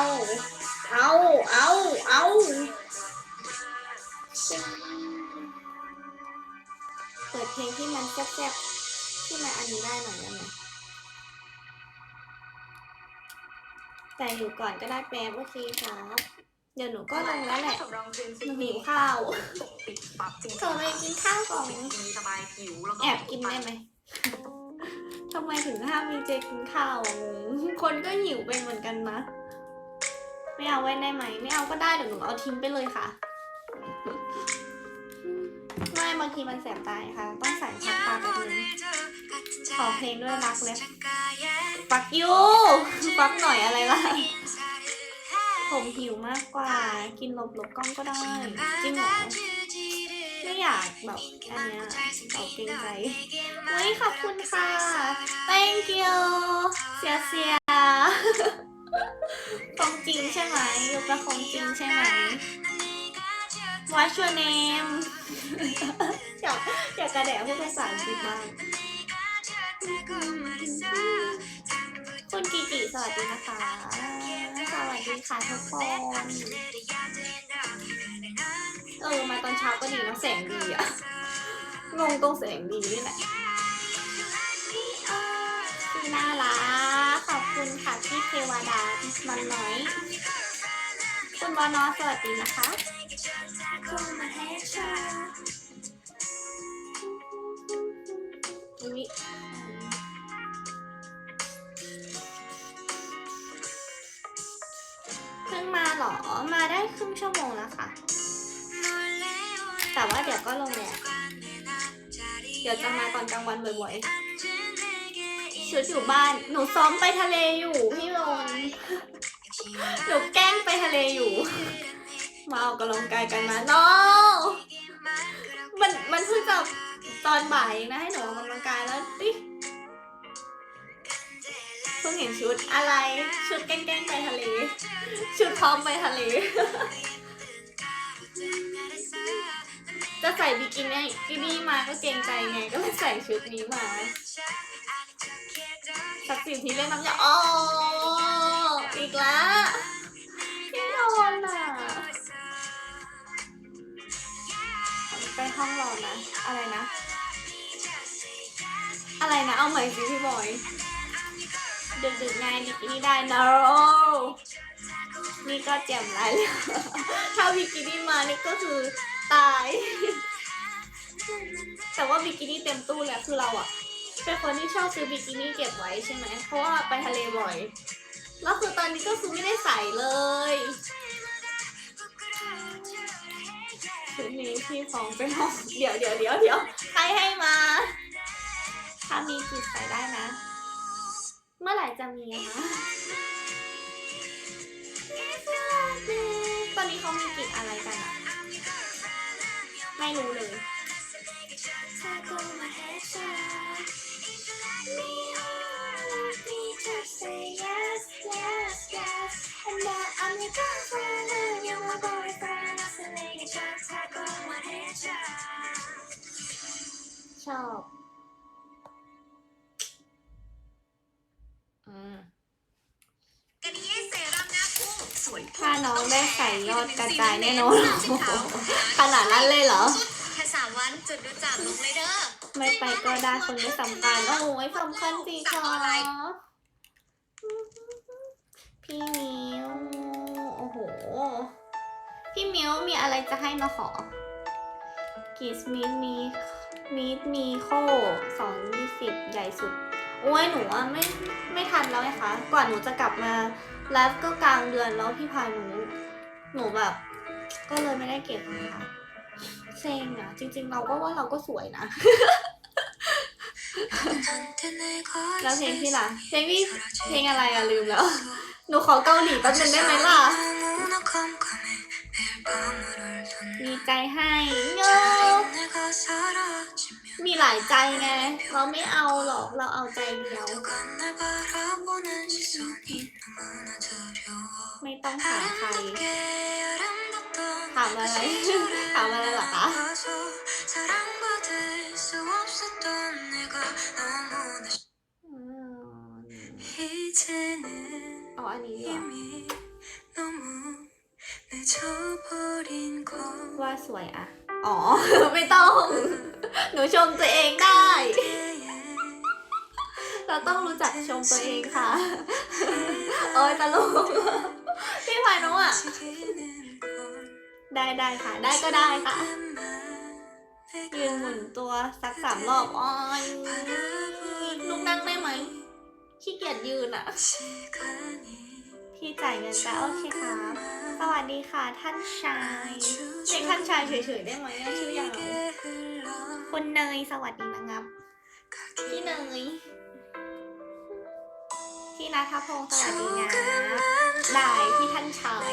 เอา เอา เอาเปิดเพลงที่มันแซ่บๆที่มันอันนี้ได้หน่อยได้ไหมแต่อยู่ก่อนก็ได้แป๊บโอเคครับเดี๋ยวหนูก็ลงแล้วแหละหนูหิวข้าวปิดปับจริงเธอไปกินข้าวก่อนสบายผิวแล้วก็แอบกินได้ไหมทำไมถึงห้ามมีเจกินข้าว คนก็หิวเป็นเหมือนกันนะ ไม่เอาไว้ได้ไหม ไม่เอาก็ได้เดี๋ยวหนูเอาทิ้งไปเลยค่ะ ไม่บางทีมันแสบตาค่ะ ต้องใส่พักตาแบบนึงขอเพลงด้วยรักเลยปักยูปักหน่อยอะไรล่ะ ผมหิวมากกว่า กินหลบหลบๆกล้องก็ได้ จริงเหรอไม่อยากแบบอันเนี้ยเอาเกรงใจเฮ้ยขอบคุณค่ะ thank you เสียเสียของ จริงใช่ไหมยูกับของจริงใช่ไหม What's your name อยากอยากกระแดะพูดภาษาอังกฤษบ้างคุณกิกิสวัสดีนะคะ สวัสดีค่ะทุกคน เออ มาตอนเช้าก็ดีนะแสงดีอะงงตรงแสงดีนี่แหละพี่น่ารัก คุณค่ะพี่เทวดามันน้อย คุณบอนอสวัสดีนะคะอุ๊ยเพิ่งมาเหรอ มาได้ครึ่งชั่วโมงแล้วค่ะ แต่ว่าเดี๋ยวก็ลงแหละเดี๋ยวจะมาตอนกลางวันบ่อยๆ ชุดอยู่บ้าน หนูซ้อมไปทะเลอยู่พี่โรนหนูแกล้งไปทะเลอยู่ มาออกกำลังกายกันมา no มันมันเพิ่งจะตอนบ่ายนะให้หนูออกกำลังกายแล้วติเพิ่งเห็นชุดอะไร ชุดแกล้งไปทะเล ชุดพร้อมไปทะเล จะใส่บิกินี่กินี่มาก็เกรงใจไงก็เลยใส่ชุดนี้มา สักสิบทีเล่นน้ำยาอ๋ออีกแล้วพี่โดนอะไปห้องรอนะ อะไรนะ อะไรนะ เอาใหม่สิพี่บอยดึกๆไงบิกินี่ได้ no นี่ก็เจ็บไรเลยถ้าบิกินี่มานี่ก็คือตาย แต่ว่าบิกินี่เต็มตู้แล้วคือเราอะ เป็นคนที่ชอบซื้อบิกินี่เก็บไว้ใช่ไหม เพราะว่าไปทะเลบ่อย แล้วคือตอนนี้ก็คือไม่ได้ใส่เลยชุดนี้พี่ฟองไปห้องเดี๋ยวเดี๋ยวเดี๋ยวเดี๋ยวใครให้มา ถ้ามีจิตใส่ได้นะ เมื่อไหร่จะมีอะคะตอนนี้เขามีกิจอะไรกันอะไม่รู้เลย อบอืมกันเย่เซรั่มหน้าพุ่งสวยถ้าน้องได้ใส่ยอดกระจายแน่นอน ขนาดนั้นเลยเหรอ แค่สามวันจุดดูจากลงเลยเด้อไม่ไปก็ได้คนไม่สำคัญโอ้โหสำคัญสิคะพี่มิวโอ้โห พี่มิวมีอะไรจะให้มาขอกีสมีดมี มีดมีโคสองยี่สิบใหญ่สุด โอ้ยหนูอะไม่ไม่ทันแล้วไงคะกว่าหนูจะกลับมาไลฟ์ก็กลางเดือนแล้วพี่พายหนูหนูแบบ ก็เลยไม่ได้เก็บนะคะเซ็งอะจริง ๆ เราก็ว่าเราก็สวยนะ แล้วเพลงพี่ล่ะเพลงพี่เพลงอะไรอะลืมแล้ว หนูขอเกาหลีแป๊บนึงได้ไหมล่ะมีใจให้เงา มีหลายใจไง เราไม่เอาหรอก เราเอาใจเดียว ไม่ต้องถามใคร ถามอะไร ถามอะไรหรอคะว่าสวยอะ อ๋อ ไม่ต้อง หนูชมตัวเองได้ เราต้องรู้จักชมตัวเองค่ะ โอ้ยตลกพี่พายน้องอะ ได้ได้ค่ะ ได้ก็ได้ค่ะ ยืนหมุนตัวสักสามรอบอ้อยลุกนั่งได้ไหมขี้เกียจยืนอะ พี่จ่ายเงินแล้วโอเคค่ะสวัสดีค่ะท่านชายเรียกท่านชายเฉยๆได้ไหมชื่ออย่าง คุณเนยสวัสดีนะครับ พี่เนย พี่นัทพงศ์สวัสดีนะได้พี่ท่านชาย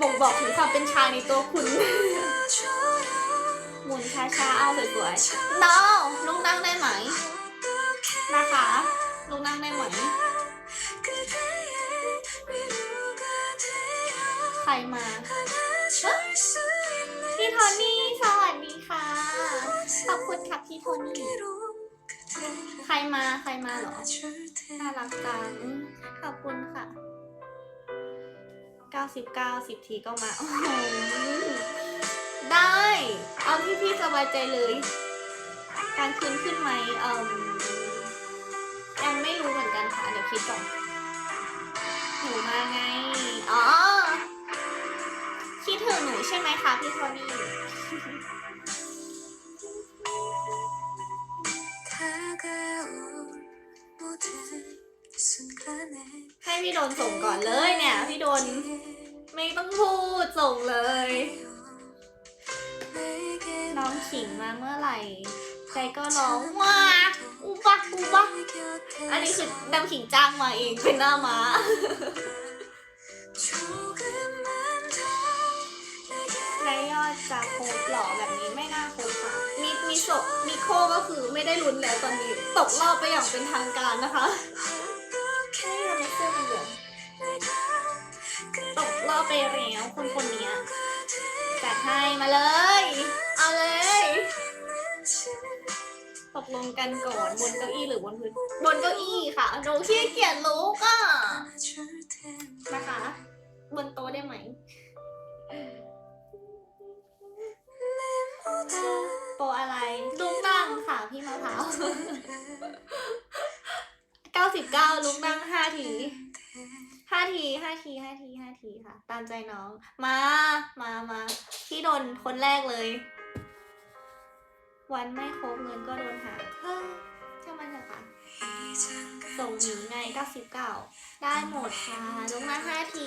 บ่งบอกถึงความเป็นชายในตัวคุณ หมุนช้าๆเอาสวยๆน้องลุกนั่งได้ไหม นะคะลุกนั่งได้ไหม ใครมาพี่โทนี่สวัสดีค่ะ ขอบคุณครับพี่โทนี่ใครมาใครมาเหรอน่ารักจังขอบคุณค่ะ 99 10 ทีก็มา โอ้โห ได้ เอาที่พี่สบายใจเลย การคืนขึ้นไหมเอ่มยังไม่รู้เหมือนกันค่ะ เดี๋ยวคิดก่อนหนูมาไง อ๋อ คิดถึงหนูใช่ไหมคะพี่โทนี่ ให้พี่โดนส่งก่อนเลยเนี่ยพี่โดนไม่ต้องพูดส่งเลย น้องขิงมาเมื่อไหร่ใจก็ร้องว้าอุบะอุบะอันนี้คือน้ำขิงจ้างมาเองเป็นหน้าม้าและยอดจะครบหรอแบบนี้ไม่น่าครบค่ะมีมีโซมีโคก็คือไม่ได้ลุ้นแล้วตอนนี้ ตกรอบไปอย่างเป็นทางการนะคะ ไปแล้วคนคนนี้จัดให้มาเลย เอาเลย ตกลงกันก่อนบนเก้าอี้หรือบนพื้นบนเก้าอี้ค่ะหนูขี้เกียจลุกอะนะคะ บนโต๊ะได้ไหมโปอะไรลุกนั่งค่ะพี่มะพร้าวเก้าสิบเก้าลุกนั่งห้าทีห้าทีห้า ค่ะ ตามใจน้อง มา มามาพี่โดนคนแรกเลย วันไม่ครบเงินก็โดนหาเฮ้ยช่างมันเถอะค่ะ ส่งหนีไง 99 ได้หมดค่ะลงมา5ที